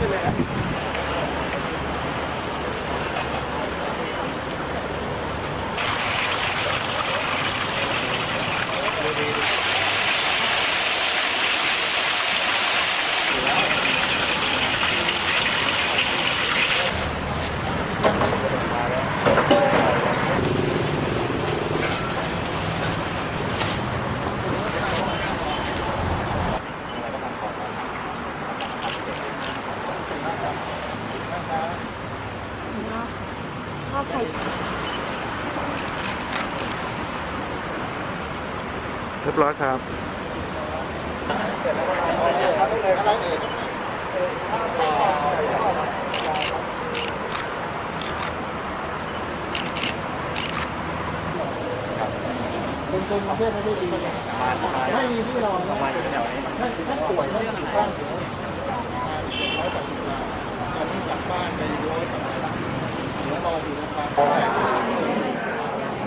after that. อใครเรียบร้อยครับเป็นคนประเภทไม่ได้ดีไม่มีที่รองไม่ถ้าป่วยไม่มีบ้าง เดี๋ยวรอยู่นะครับ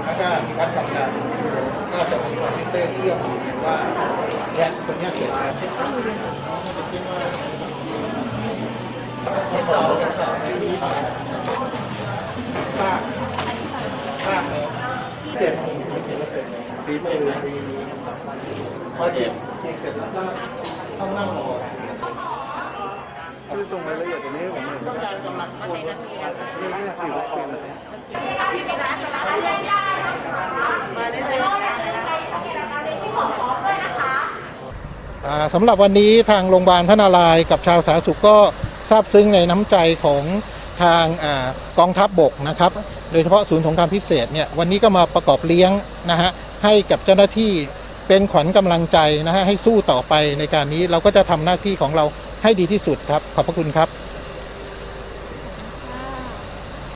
แล้วก็มีการจัดการก็จะมีคอมพิวเตอร์เชื่อมว่าแค่คนนี้เขียนอะไรจะคิดว่าไม่ต่อกันต่อไม่มีสารซากซากแล้วเจ็บดีมือดีพอเจ็บเจ็บเสร็จแล้วก็ต้องนั่งรอ รกำลังคนนี่นี่คือวัคซีนสำหรับวันนี้ทางโรงพยาบาลพระนารายกับชาวสาธารณสุขก็ซาบซึ้งในน้ำใจของทางอกองทัพบบกนะครับ โดยเฉพาะศูนย์สงครามพิเศษเนี่ยวันนี้ก็มาประกอบเลี้ยงนะฮะให้กับเจ้าหน้าที่เป็นขวัญกำลังใจนะฮะให้สู้ต่อไปในการนี้เราก็จะทำหน้าที่ของเราให้ดีที่สุดครับ ขอบพระคุณครับ